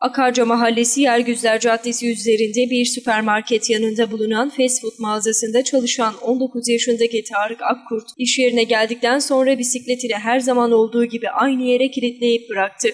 Akarca Mahallesi Yergüzler Caddesi üzerinde bir süpermarket yanında bulunan fast food mağazasında çalışan 19 yaşındaki Tarık Akkurt, iş yerine geldikten sonra bisikletini her zaman olduğu gibi aynı yere kilitleyip bıraktı.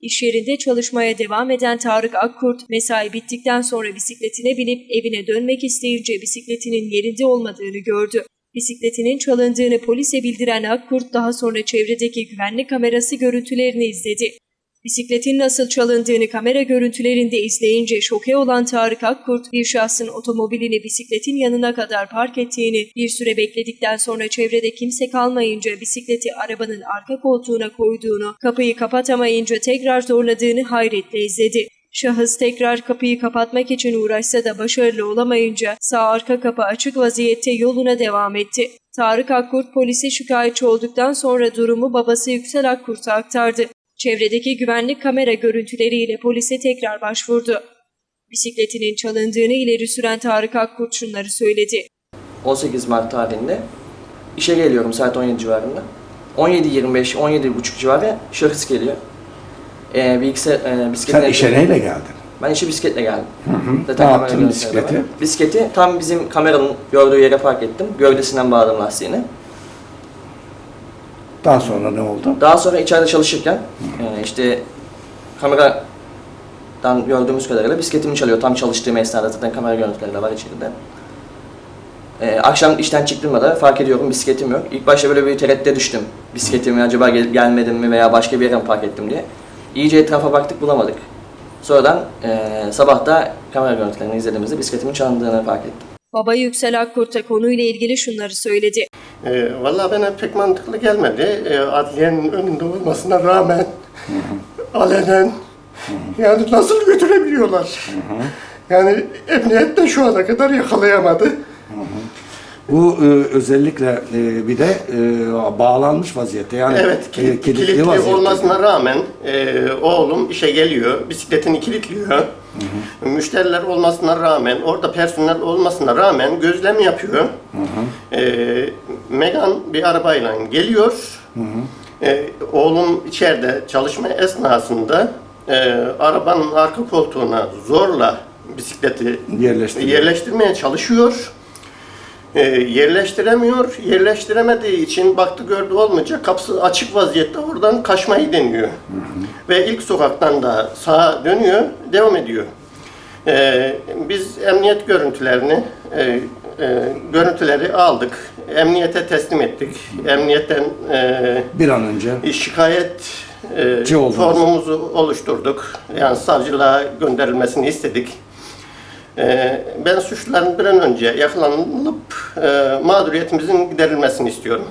İş yerinde çalışmaya devam eden Tarık Akkurt, mesai bittikten sonra bisikletine binip evine dönmek isteyince bisikletinin yerinde olmadığını gördü. Bisikletinin çalındığını polise bildiren Akkurt daha sonra çevredeki güvenlik kamerası görüntülerini izledi. Bisikletin nasıl çalındığını kamera görüntülerinde izleyince şoke olan Tarık Akkurt, bir şahsın otomobilini bisikletin yanına kadar park ettiğini, bir süre bekledikten sonra çevrede kimse kalmayınca bisikleti arabanın arka koltuğuna koyduğunu, kapıyı kapatamayınca tekrar zorladığını hayretle izledi. Şahıs tekrar kapıyı kapatmak için uğraşsa da başarılı olamayınca sağ arka kapı açık vaziyette yoluna devam etti. Tarık Akkurt polise şikayetçi olduktan sonra durumu babası Yüksel Akkurt'a aktardı. Çevredeki güvenlik kamera görüntüleriyle polise tekrar başvurdu. Bisikletinin çalındığını ileri süren Tarık Akkurt şunları söyledi. 18 Mart tarihinde işe geliyorum saat 17 civarında. 17.25, 17.30 civarı şahıs geliyor. Ee, bilgisayar, e, bisikletin Sen işe neyle geldin? Ben işe bisikletle geldim. Ne kamera yaptın görüntüleri bisikleti? Bisikleti tam bizim kameranın gördüğü yere park ettim. Gövdesinden bağladım lastiğini. Daha sonra ne oldu? Daha sonra içeride çalışırken e, işte kameradan gördüğümüz kadarıyla bisikletimi çalıyor. Tam çalıştığım esnada zaten kamera görüntüleri de var içeride. E, akşam işten çıktığımda da fark ediyorum bisikletim yok. İlk başta böyle bir tereddüte düştüm. Bisikletimi acaba gel- gelmedim mi veya başka bir yere mi park ettim diye. İyice etrafa baktık bulamadık. Sonradan e, sabah da kamera görüntülerini izlediğimizde bisikletimin çalındığını fark ettim. Baba Yüksel Akkurt da konuyla ilgili şunları söyledi. E, Valla bana pek mantıklı gelmedi. E, adliyenin önünde olmasına rağmen alenen yani nasıl götürebiliyorlar? Yani emniyet de şu ana kadar yakalayamadı. Bu e, özellikle e, bir de e, bağlanmış vaziyette yani Evet, e, kilit, kilitli, kilitli vaziyette. olmasına rağmen e, oğlum işe geliyor, bisikletini kilitliyor. Müşteriler olmasına rağmen, orada personel olmasına rağmen gözlem yapıyor. E, Megan bir arabayla geliyor. E, oğlum içeride çalışma esnasında e, arabanın arka koltuğuna zorla bisikleti yerleştirmeye çalışıyor. E, yerleştiremiyor. Yerleştiremediği için baktı gördü olmayacak. Kapısı açık vaziyette oradan kaçmayı deniyor. Ve ilk sokaktan da sağa dönüyor, devam ediyor. E, biz emniyet görüntülerini e, e, görüntüleri aldık. Emniyete teslim ettik. Emniyetten e, Bir an önce şikayet e, formumuzu oluşturduk. Yani savcılığa gönderilmesini istedik. E, ben suçluların bir an önce yakalanıp e, mağduriyetimizin giderilmesini istiyorum.